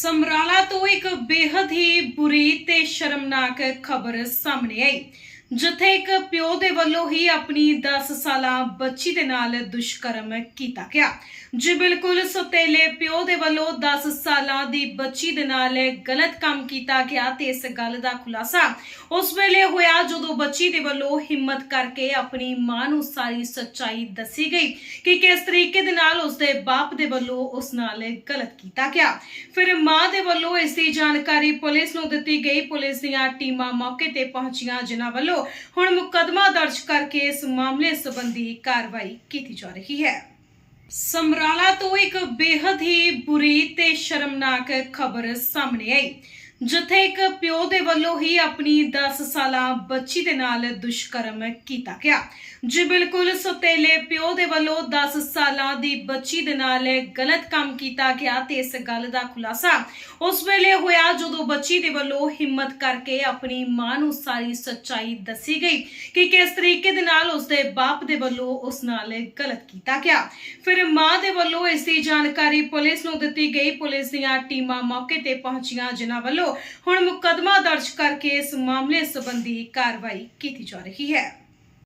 ਸਮਰਾਲਾ ਤੋਂ ਇੱਕ ਬੇहद ਹੀ ਬੁਰੀ ਤੇ ਸ਼ਰਮਨਾਕ ਖਬਰ ਸਾਹਮਣੇ ਆਈ। ਜਿੱਥੇ ਇੱਕ ਪਿਓ ਦੇ ਵੱਲੋਂ ਹੀ ਆਪਣੀ 10 ਸਾਲਾ ਬੱਚੀ ਦੇ ਨਾਲ ਦੁਸ਼ਕਰਮ ਕੀਤਾ ਗਿਆ। ਜੀ ਬਿਲਕੁਲ, ਸੁਤੇਲੇ ਪਿਓ ਦੇ ਵੱਲੋਂ 10 ਸਾਲਾਂ ਦੀ ਬੱਚੀ ਦੇ ਨਾਲ ਗਲਤ ਕੰਮ ਕੀਤਾ ਗਿਆ ਤੇ ਇਸ ਗੱਲ ਦਾ ਖੁਲਾਸਾ ਉਸ ਵੇਲੇ ਹੋਇਆ ਜਦੋਂ ਬੱਚੀ ਦੇ ਵੱਲੋਂ ਹਿੰਮਤ ਕਰਕੇ ਆਪਣੀ ਮਾਂ ਨੂੰ ਸਾਰੀ ਸੱਚਾਈ ਦੱਸੀ ਗਈ ਕਿ ਕਿਸ ਤਰੀਕੇ ਦੇ ਨਾਲ ਉਸਦੇ ਬਾਪ ਦੇ ਵੱਲੋਂ ਉਸ ਨਾਲ ਗਲਤ ਕੀਤਾ ਗਿਆ। ਫਿਰ ਮਾਂ ਦੇ ਵੱਲੋਂ ਇਸ ਦੀ ਜਾਣਕਾਰੀ ਪੁਲਿਸ ਨੂੰ ਦਿੱਤੀ ਗਈ। ਪੁਲਿਸ ਦੀਆਂ ਟੀਮਾਂ ਮੌਕੇ ਤੇ ਪਹੁੰਚੀਆਂ, ਜਿਨ੍ਹਾਂ ਵੱਲੋਂ ਹੁਣ ਮੁਕੱਦਮਾ ਦਰਜ ਕਰਕੇ ਇਸ ਮਾਮਲੇ ਸੰਬੰਧੀ ਕਾਰਵਾਈ ਕੀਤੀ ਜਾ ਰਹੀ ਹੈ। ਸਮਰਾਲਾ ਤੋਂ ਇੱਕ ਬੇहद ਹੀ ਬੁਰੀ ਤੇ ਸ਼ਰਮਨਾਕ ਖਬਰ ਸਾਹਮਣੇ ਆਈ। ਜਿੱਥੇ ਇੱਕ ਪਿਓ ਦੇ ਵੱਲੋਂ ਹੀ ਆਪਣੀ 10 ਸਾਲਾ ਬੱਚੀ ਦੇ ਨਾਲ ਦੁਸ਼ਕਰਮ ਕੀਤਾ ਗਿਆ। ਜੀ ਬਿਲਕੁਲ, ਸੁਤੇਲੇ ਪਿਓ ਦੇ ਵੱਲੋਂ 10 ਸਾਲਾਂ ਦੀ ਬੱਚੀ ਦੇ ਨਾਲ ਗਲਤ ਕੰਮ ਕੀਤਾ ਗਿਆ ਤੇ ਇਸ ਗੱਲ ਦਾ ਖੁਲਾਸਾ ਉਸ ਵੇਲੇ ਹੋਇਆ ਜਦੋਂ ਬੱਚੀ ਦੇ ਵੱਲੋਂ ਹਿੰਮਤ ਕਰਕੇ ਆਪਣੀ ਮਾਂ ਨੂੰ ਸਾਰੀ ਸੱਚਾਈ ਦੱਸੀ ਗਈ ਕਿ ਕਿਸ ਤਰੀਕੇ ਦੇ ਨਾਲ ਉਸਦੇ ਬਾਪ ਦੇ ਵੱਲੋਂ ਉਸ ਨਾਲ ਗਲਤ ਕੀਤਾ ਗਿਆ। ਫਿਰ ਮਾਂ ਦੇ ਵੱਲੋਂ ਇਸ ਦੀ ਜਾਣਕਾਰੀ ਪੁਲਿਸ ਨੂੰ ਦਿੱਤੀ ਗਈ। ਪੁਲਿਸ ਦੀਆਂ ਟੀਮਾਂ ਮੌਕੇ ਤੇ ਪਹੁੰਚੀਆਂ, ਜਿਨ੍ਹਾਂ ਵੱਲੋਂ ਹੁਣ ਮੁਕੱਦਮਾ ਦਰਜ ਕਰਕੇ ਇਸ ਮਾਮਲੇ ਸੰਬੰਧੀ ਕਾਰਵਾਈ ਕੀਤੀ ਜਾ ਰਹੀ ਹੈ।